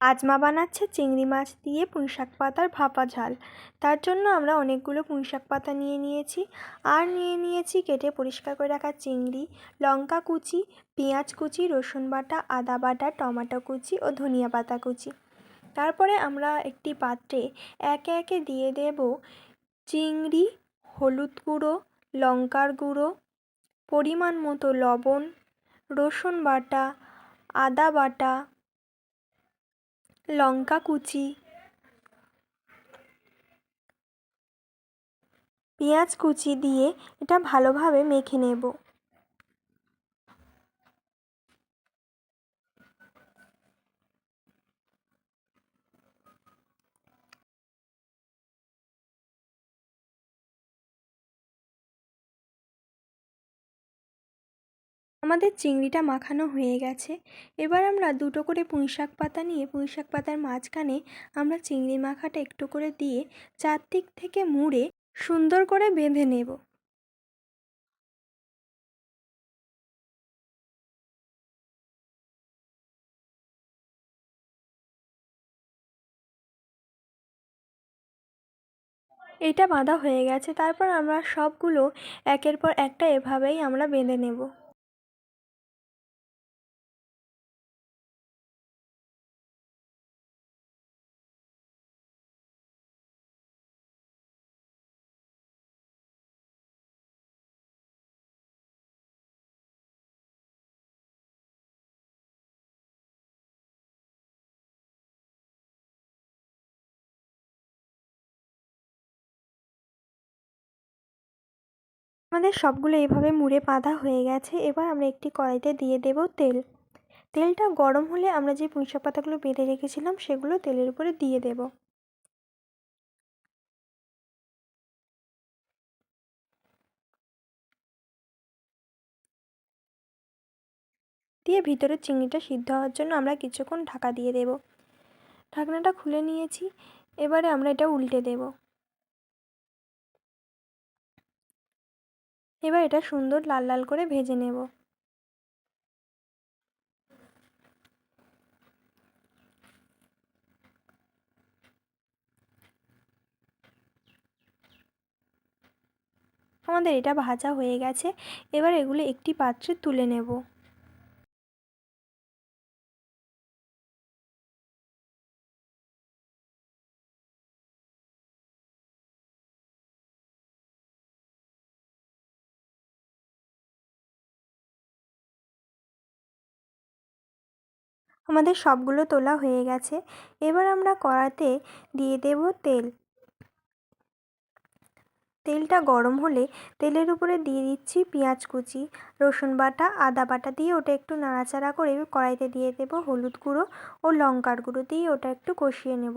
আজ মা বানাচ্ছে চিংড়ি মাছ দিয়ে পুঁই শাক পাতার ভাপা ঝাল। তার জন্য আমরা অনেকগুলো পুঁই শাক পাতা নিয়ে নিয়েছি। আর নিয়ে নিয়েছি কেটে পরিষ্কার করে রাখা চিংড়ি, লঙ্কা কুচি, পেঁয়াজ কুচি, রসুন বাটা, আদা বাটা, টমাটো কুচি ও ধনিয়া পাতা কুচি। তারপরে আমরা একটি পাত্রে একে একে দিয়ে দেব চিংড়ি, হলুদ গুঁড়ো, লঙ্কার গুঁড়ো, পরিমাণ মতো লবণ, রসুন বাটা, আদা বাটা লঙ্কা কুচি পেঁয়াজ কুচি দিয়ে এটা ভালোভাবে মেখে নেব। আমাদের চিংড়িটা মাখানো হয়ে গেছে। এবার আমরা দুটো করে পুঁই শাক পাতা নিয়ে পুঁই শাক পাতার মাঝখানে আমরা চিংড়ি মাখাটা একটু করে দিয়ে চারদিক থেকে মুড়ে সুন্দর করে বেঁধে নেব। এটা বাঁধা হয়ে গেছে, তারপর আমরা সবগুলো একের পর একটা এভাবেই আমরা বেঁধে নেব। আমাদের সবগুলো এভাবে মুড়ে বাঁধা হয়ে গেছে, এবার আমরা একটি কড়াইতে দিয়ে দেব তেল। তেলটা গরম হলে আমরা যে পুঁইশাক পাতাগুলো বেঁধে রেখেছিলাম, সেগুলো তেলের উপরে দিয়ে দেব। দিয়ে ভিতরের চিংড়িটা সিদ্ধ হওয়ার জন্য আমরা কিছুক্ষণ ঢাকা দিয়ে দেব। ঢাকনাটা খুলে নিয়েছি, এবারে আমরা এটা উল্টে দেব। এবার এটা সুন্দর লাল লাল করে ভেজে নেব। আমাদের এটা ভাজা হয়ে গেছে। এবার এগুলো একটি পাত্রে তুলে নেব। আমাদের সবগুলো তোলা হয়ে গেছে। এবার আমরা কড়াতে দিয়ে দেব তেল। তেলটা গরম হলে তেলের উপরে দিয়ে দিচ্ছি পেঁয়াজ কুচি, রসুন বাটা, আদা বাটা দিয়ে ওটা একটু নাড়াচাড়া করে কড়াইতে দিয়ে দেব হলুদ গুঁড়ো ও লঙ্কার গুঁড়ো দিয়ে ওটা একটু কষিয়ে নেব।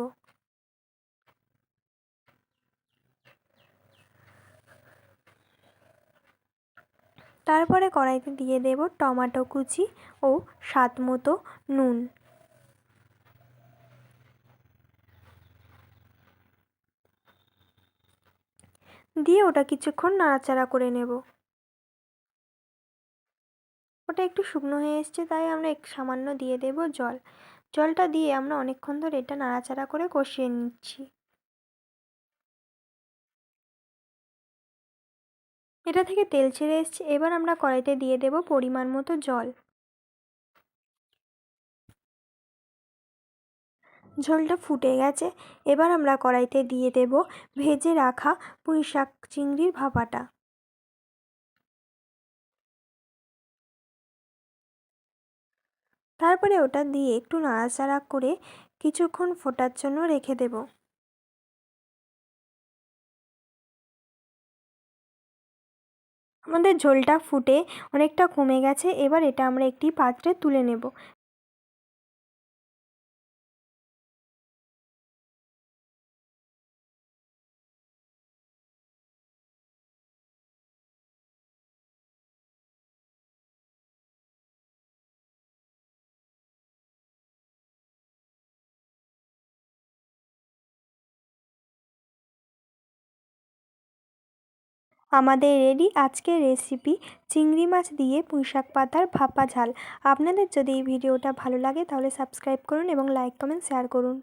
তারপরে কড়াইতে দিয়ে দেব টমাটো কুচি ও স্বাদ মতো নুন। দিয়ে ওটা কিছুক্ষণ নাড়াচাড়া করে নেব। ওটা একটু শুকনো হয়ে এসছে, তাই আমরা এক সামান্য দিয়ে দেব জল। জলটা দিয়ে আমরা অনেকক্ষণ ধরে এটা নাড়াচাড়া করে কষিয়ে নিচ্ছি। এটা থেকে তেল ছেড়ে এসছে। এবার আমরা কড়াইতে দিয়ে দেব পরিমাণ মতো জল। ঝোলটা ফুটে গেছে। এবার আমরা কড়াইতে দিয়ে দেব ভেজে রাখা পুঁই শাক চিংড়ির ভাপাটা। তারপরে ওটা দিয়ে একটু নাড়াচাড়া করে কিছুক্ষণ ফোটার জন্য রেখে দেব। আমাদের ঝোলটা ফুটে অনেকটা কমে গেছে এবার এটা আমরা একটি পাত্রে তুলে নেব। আমাদের রেডি আজকের রেসিপি চিংড়ি মাছ দিয়ে পুঁইশাক পাতার ভাপা ঝাল। আপনাদের যদি এই ভিডিওটা ভালো লাগে তাহলে সাবস্ক্রাইব করুন এবং লাইক, কমেন্ট, শেয়ার করুন।